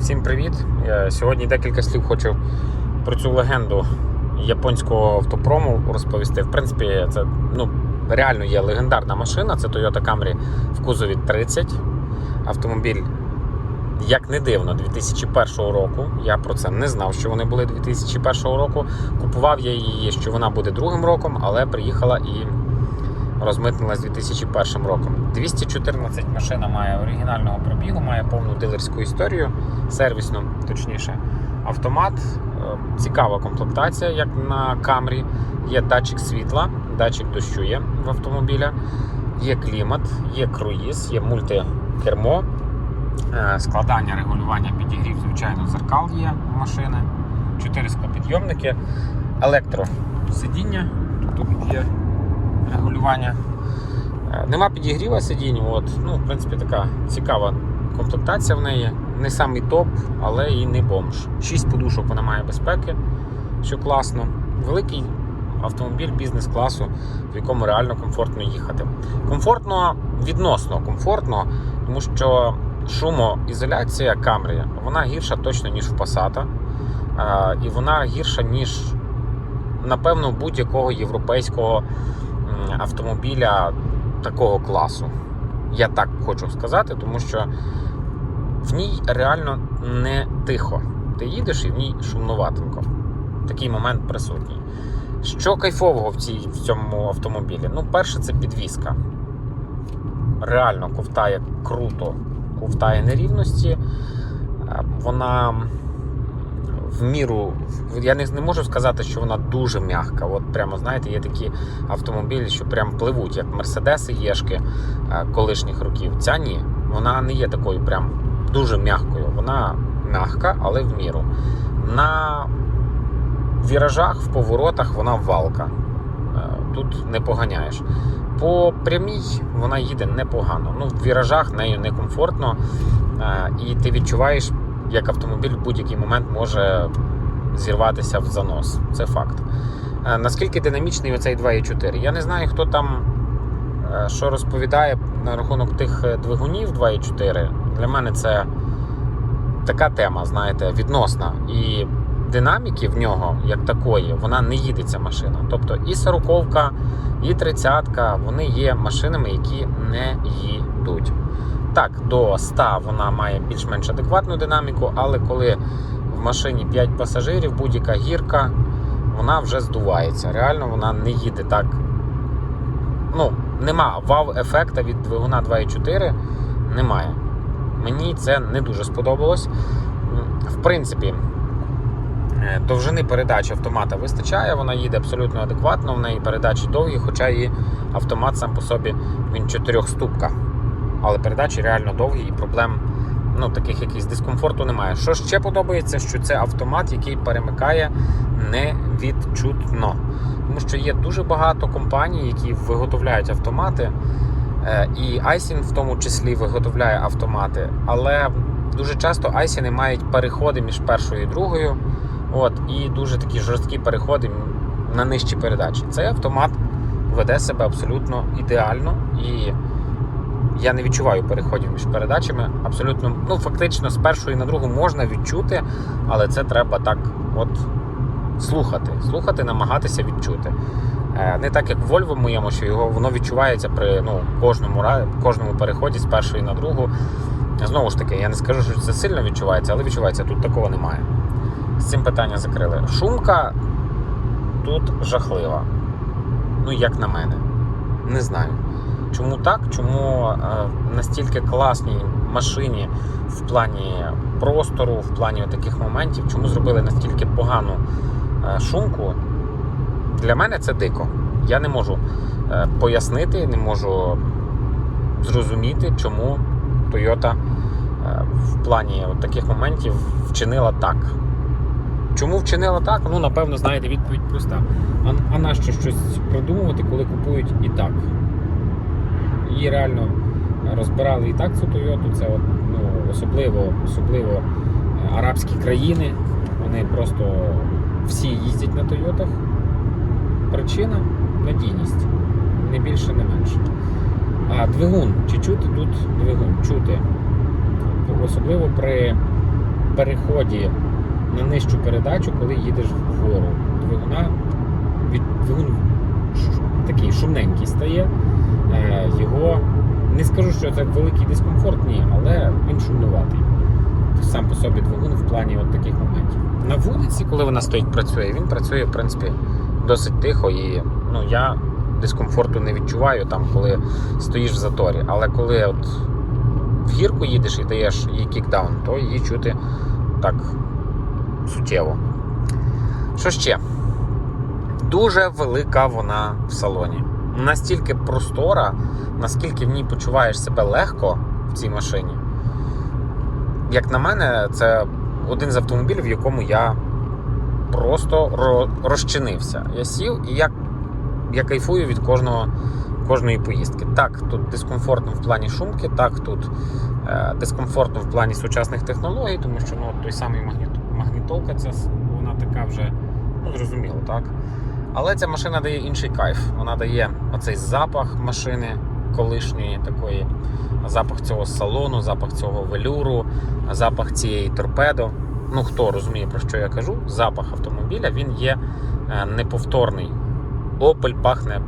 Всім привіт! Я сьогодні декілька слів хочу про цю легенду японського автопрому розповісти. В принципі, це ну, реально є легендарна машина. Це Toyota Camry в кузові 30. Автомобіль, як не дивно, 2001 року. Я про це не знав, що вони були 2001 року. Купував я її, що вона буде другим роком, але приїхала і розмитнилась 2001 роком. 214 машина має оригінального пробігу, має повну дилерську історію, сервісну, точніше. Автомат, е, цікава комплектація, як на Камрі. Є датчик світла, датчик дощу є в автомобіля, є клімат, є круїз, є мультикермо, е, складання, регулювання підігрів, звичайно, зеркал є в машини, 4 склопідйомники, електросидіння. Тут є регулювання. Е, Нема підігріва сидінь, от. ну, в принципі, така цікава комплектація в неї. Не самий топ, але і не бомж. Шість подушок вона має безпеки, що класно. Великий автомобіль бізнес-класу, в якому реально комфортно їхати. Комфортно, відносно комфортно, тому що шумоізоляція Camry, вона гірша точно, ніж в Passat. Е, І вона гірша, ніж, напевно, будь-якого європейського автомобіля такого класу. Я так хочу сказати, тому що в ній реально не тихо. Ти їдеш і в ній шумнуватенько. Такий момент присутній. Що кайфового в, цій, в цьому автомобілі? Ну, перше, це підвізка. Реально ковтає круто, ковтає нерівності. Е, Вона в міру. Я не, не можу сказати, що вона дуже м'яка. От прямо, знаєте, є такі автомобілі, що прям пливуть, як Мерседеси Єшки е, колишніх років. Ця ні. Вона не є такою прям дуже м'якою. Вона м'яка, але в міру. На віражах, в поворотах вона валка. Е, Тут не поганяєш. По прямій вона їде непогано. Ну, в віражах нею некомфортно, е, і ти відчуваєш, як автомобіль в будь-який момент може зірватися в занос. Це факт. Е, Наскільки динамічний оцей 2.4? Я не знаю, хто там е, що розповідає на рахунок тих е, двигунів 2.4. Для мене це така тема, знаєте, відносна. І динаміки в нього, як такої, вона не їде ця машина. Тобто і 40-ка, і 30-ка, вони є машинами, які не їдуть. Так, до 100 вона має більш-менш адекватну динаміку, але коли в машині 5 пасажирів, будь-яка гірка, вона вже здувається. Реально вона не їде так. Ну, нема вау-ефекта від двигуна 2.4. Немає. Мені це не дуже сподобалось. В принципі, е, довжини передач автомата вистачає, вона їде абсолютно адекватно, в неї передачі довгі, хоча і автомат сам по собі він чотирьохступка. Але передачі реально довгі і проблем ну, таких якихось дискомфорту немає. Що ще подобається, що це автомат, який перемикає невідчутно. Тому що є дуже багато компаній, які виготовляють автомати. Е, І Айсін в тому числі виготовляє автомати, але дуже часто Айсіни мають переходи між першою і другою. От, і дуже такі жорсткі переходи на нижчі передачі. Цей автомат веде себе абсолютно ідеально і я не відчуваю переходів між передачами. Абсолютно, ну фактично, з першої на другу можна відчути, але це треба так от слухати. Слухати, намагатися відчути. Е, Не так як в Volvo моєму, що його воно відчувається при ну, кожному, кожному переході з першої на другу. Знову ж таки, я не скажу, що це сильно відчувається, але відчувається. Тут такого немає. З цим питання закрили. Шумка тут жахлива. Ну, як на мене. Не знаю. Чому так? Чому е, настільки класній машині в плані простору, в плані таких моментів, чому зробили настільки погану е, шумку? Для мене це дико. Я не можу е, пояснити, не можу зрозуміти, чому Toyota в плані от таких моментів вчинила так. Чому вчинила так? Ну, напевно, знаєте, відповідь проста. А, а нащо щось придумувати, коли купують і так? Її реально розбирали і так цю Toyota. Це от, ну, особливо, особливо е, арабські країни. Вони просто всі їздять на Тойотах. Причина надійність. Не більше, не менше. А двигун. Чи чути тут двигун? Чути. Особливо при переході на нижчу передачу, коли їдеш вгору. Двигуна двигун такий шумненький стає. Е, Його не скажу, що це великий дискомфорт, ні, але він шумнуватий. Сам по собі двигун в плані от таких моментів. На вулиці, коли вона стоїть, працює, він працює, в принципі, досить тихо і ну, я дискомфорту не відчуваю там, коли стоїш в заторі. Але коли от в гірку їдеш і даєш їй кікдаун, то її чути так суттєво. Що ще? Дуже велика вона в салоні. Настільки простора, наскільки в ній почуваєш себе легко в цій машині. Як на мене, це один з автомобілів, в якому я просто розчинився. Я сів і я, я кайфую від кожного, кожної поїздки. Так, тут дискомфортно в плані шумки, так, тут е, дискомфортно в плані сучасних технологій, тому що ну, той самий магніт, магнітолка, ця, вона така вже, ну зрозуміло, так. Але ця машина дає інший кайф. Вона дає оцей запах машини колишньої такої, запах цього салону, запах цього велюру, запах цієї торпедо. Ну, хто розуміє, про що я кажу, запах автомобіля він є е, неповторний. Opel пахне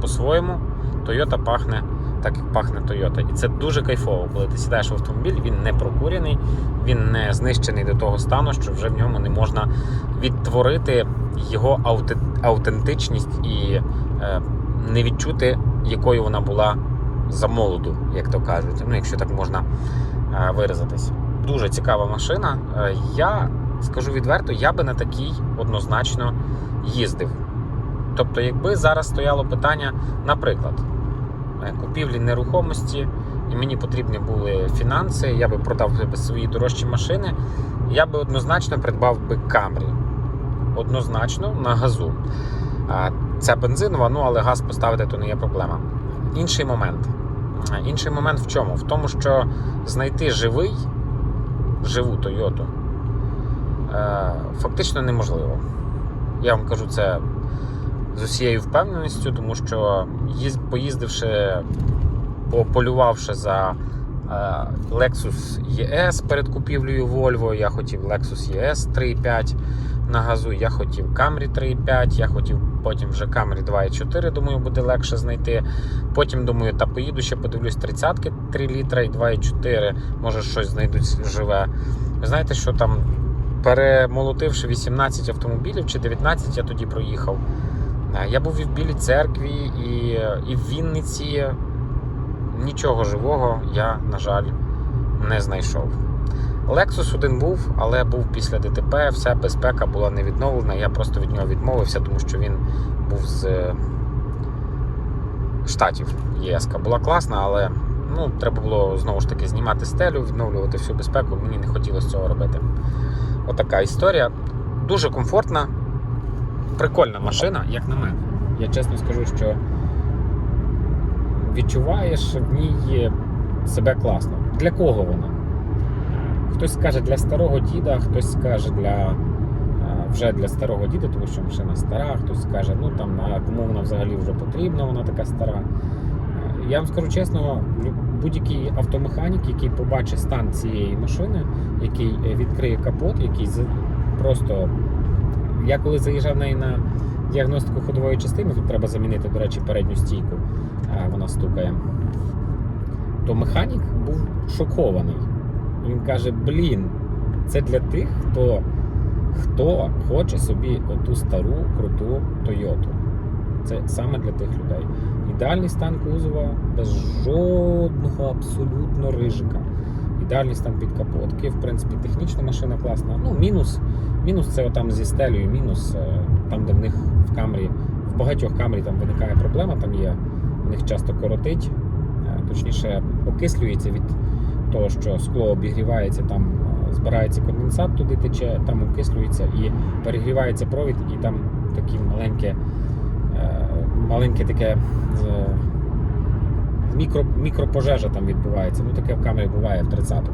по-своєму, Toyota пахне так, як пахне Toyota. І це дуже кайфово, коли ти сідаєш в автомобіль, він не прокурений, він не знищений до того стану, що вже в ньому не можна відтворити його аутентичність і е, не відчути, якою вона була за молоду, як то кажуть, ну, якщо так можна е, виразитись. Дуже цікава машина. Е, Я скажу відверто, я би на такій однозначно їздив. Тобто, якби зараз стояло питання, наприклад, купівлі нерухомості, і мені потрібні були фінанси, я би продав би свої дорожчі машини, я би однозначно придбав би Camry. Однозначно на газу. Це бензинова, ну але газ поставити то не є проблема. Інший момент. Е, Інший момент в чому? В тому, що знайти живий, живу Тойоту е, фактично неможливо. Я вам кажу це з усією впевненістю, тому що поїздивши, пополювавши за е, Lexus ES перед купівлею Volvo, я хотів Lexus ES 3.5 на газу, я хотів Camry 3.5, я хотів потім вже Camry 2.4, думаю, буде легше знайти. Потім думаю, та поїду ще подивлюсь 30-ки 3 літра і 2.4, може щось знайдуть живе. Ви знаєте, що там перемолотивши 18 автомобілів чи 19 я тоді проїхав. Е, Я був і в Білій церкві, і, і в Вінниці. Нічого живого я, на жаль, не знайшов. Lexus один був, але був після ДТП, вся безпека була не відновлена. Я просто від нього відмовився, тому що він був з е, штатів ЄС. Була класна, але ну, треба було знову ж таки знімати стелю, відновлювати всю безпеку. Мені не хотілося цього робити. Отака історія. Дуже комфортна, прикольна машина, як на мене. Я чесно скажу, що відчуваєш в ній себе класно. Для кого вона? Хтось скаже для старого діда, хтось скаже для вже для старого діда, тому що машина стара, хтось скаже, ну там а кому вона взагалі вже потрібна, вона така стара. Я вам скажу чесно, будь-який автомеханік, який побачить стан цієї машини, який е, відкриє капот, який просто. Я коли заїжджав неї на діагностику ходової частини, тут треба замінити, до речі, передню стійку, вона стукає. То механік був шокований. Він каже: блін, це для тих, хто, хто хоче собі оту стару круту Тойоту. Це саме для тих людей. Ідеальний стан кузова без жодного абсолютно рижика. Ідеальний стан під капотки. В принципі, технічна машина класна. Ну, мінус, мінус це там зі стелею, мінус е, там, де в них в камері, в багатьох камері там виникає проблема, там є, в них часто коротить, е, точніше, окислюється від того, що скло обігрівається, там е, збирається конденсат, туди тече, там окислюється і перегрівається провід, і там такі маленьке, маленьке таке мікро, мікропожежа там відбувається. Ну таке в камері буває в 30-х.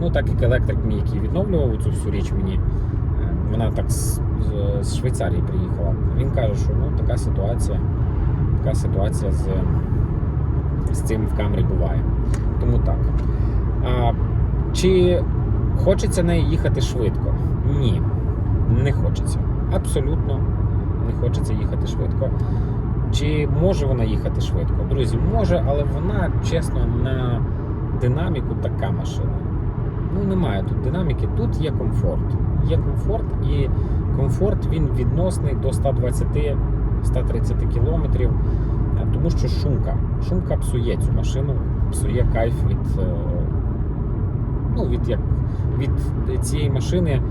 Ну так як електрик мій, який відновлював цю всю річ мені, е, вона так з, з, Швейцарії приїхала. Він каже, що ну така ситуація, така ситуація з, з цим в камері буває. Тому так. А, чи Хочеться нею їхати швидко? Ні, не хочеться. Абсолютно не хочеться їхати швидко. Чи може вона їхати швидко? Друзі, може, але вона, чесно, на динаміку така машина. Ну, немає тут динаміки, тут є комфорт. Є комфорт, і комфорт він відносний до 120-130 кілометрів, тому що шумка. Шумка псує цю машину, псує кайф від, е, ну, від, як, від цієї машини.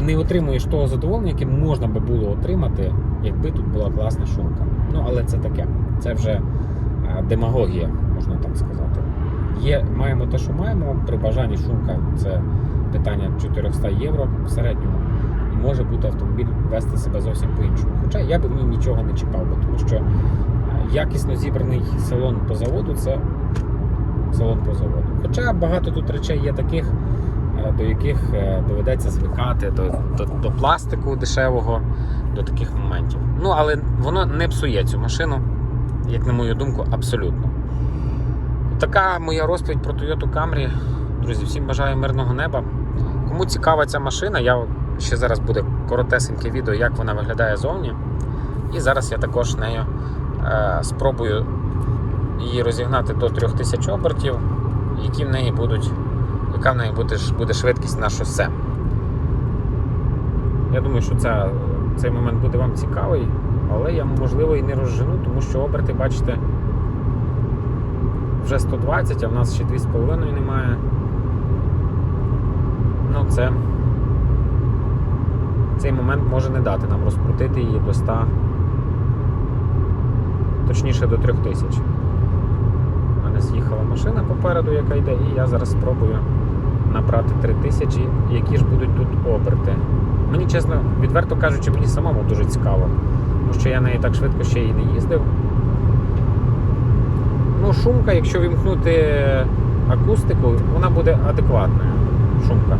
Не отримуєш того задоволення, яке можна би було отримати, якби тут була класна шумка. Ну, але це таке. Це вже е, демагогія, можна так сказати. Є, маємо те, що маємо. При бажанні шумка це питання 400 євро в середньому. І може бути автомобіль вести себе зовсім по-іншому. Хоча я би в ній нічого не чіпав, би, тому що е, якісно зібраний салон по заводу це салон по заводу. Хоча багато тут речей є таких, е, до яких доведеться звикати, до, до, до пластику дешевого, до таких моментів. Ну, але воно не псує цю машину, як на мою думку, абсолютно. Така моя розповідь про Toyota Camry. Друзі, всім бажаю мирного неба. Кому цікава ця машина, я ще зараз буде коротесеньке відео, як вона виглядає зовні. І зараз я також нею е, спробую її розігнати до 3000 обертів, які в неї будуть, яка в неї буде, буде швидкість на шосе. Я думаю, що ця, цей момент буде вам цікавий, але я можливо і не розжену, тому що оберти, бачите, вже 120, а в нас ще 2,5 немає. Ну, це цей момент може не дати нам розкрутити її до 100, точніше до 3000. У мене з'їхала машина попереду, яка йде, і я зараз спробую набрати 3000, які ж будуть тут оберти. Мені чесно, відверто кажучи, мені самому дуже цікаво, тому що я нею так швидко ще і не їздив. Ну, шумка, якщо вімкнути акустику, вона буде адекватною. Шумка.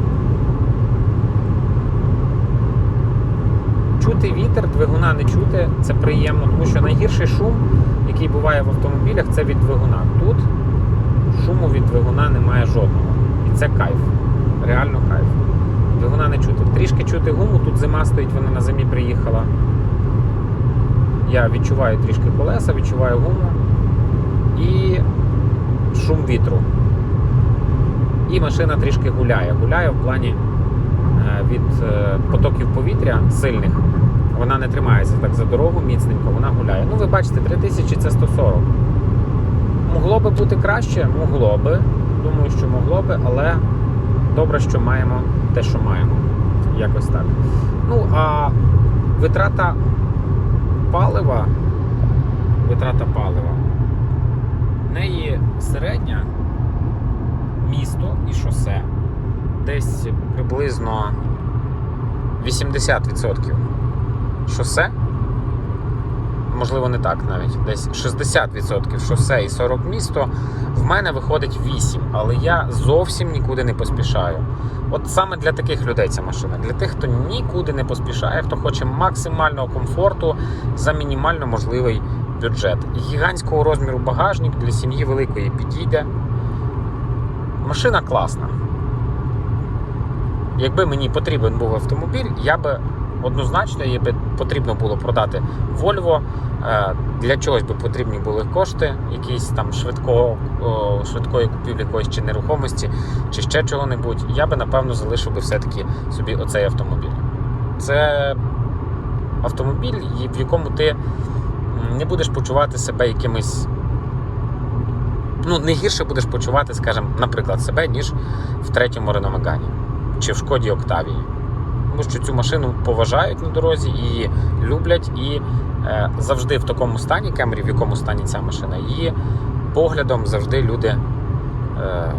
Чути вітер, двигуна не чути, це приємно, тому що найгірший шум, який буває в автомобілях, це від двигуна. Тут шуму від двигуна немає жодного. Це кайф. Реально кайф. Двигуна не чути. Трішки чути гуму, тут зима стоїть, вона на зимі приїхала. Я відчуваю трішки колеса, відчуваю гуму і шум вітру. І машина трішки гуляє. Гуляє в плані е, від е, потоків повітря сильних. Вона не тримається так за дорогу міцненько, вона гуляє. Ну, ви бачите, 3000 це 140. Могло би бути краще? Могло би. Думаю, що могло би, але добре, що маємо те, що маємо. Якось так. Ну, а витрата палива. Витрата палива. В неї середня місто і шосе. Десь приблизно 80% шосе. Можливо, не так навіть. Десь 60% шосе і 40 місто. В мене виходить 8, але я зовсім нікуди не поспішаю. От саме для таких людей ця машина. Для тих, хто нікуди не поспішає, хто хоче максимального комфорту за мінімально можливий бюджет. Гігантського розміру багажник для сім'ї великої підійде. Машина класна. Якби мені потрібен був автомобіль, я би однозначно її би потрібно було продати Volvo. Е, Для чогось би потрібні були кошти, якісь там швидкого, швидкої купівлі якоїсь чи нерухомості, чи ще чого-небудь. Я би напевно залишив би все-таки собі оцей автомобіль. Це автомобіль, в якому ти не будеш почувати себе якимось. Ну, не гірше будеш почувати, скажімо, наприклад, себе, ніж в третьому Renault Megane чи в Шкоді Октавії. Тому що цю машину поважають на дорозі, її люблять, і е, завжди в такому стані, Camry, в якому стані ця машина, її поглядом завжди люди е,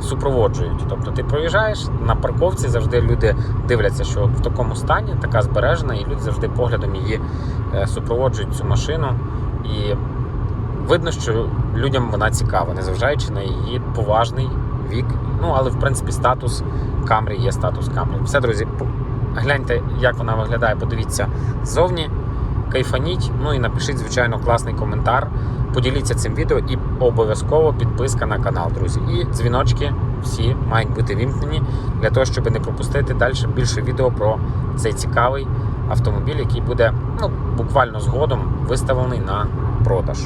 супроводжують. Тобто ти проїжджаєш на парковці, завжди люди дивляться, що в такому стані, така збережена, і люди завжди поглядом її е, супроводжують цю машину. І видно, що людям вона цікава, незважаючи на її поважний вік. Ну, але в принципі статус Камрі є статус Камрі. Все, друзі, гляньте, як вона виглядає, подивіться ззовні, кайфаніть. Ну і напишіть, звичайно, класний коментар. Поділіться цим відео і обов'язково підписка на канал, друзі. І дзвіночки всі мають бути вімкнені для того, щоб не пропустити далі більше відео про цей цікавий автомобіль, який буде ну, буквально згодом виставлений на продаж.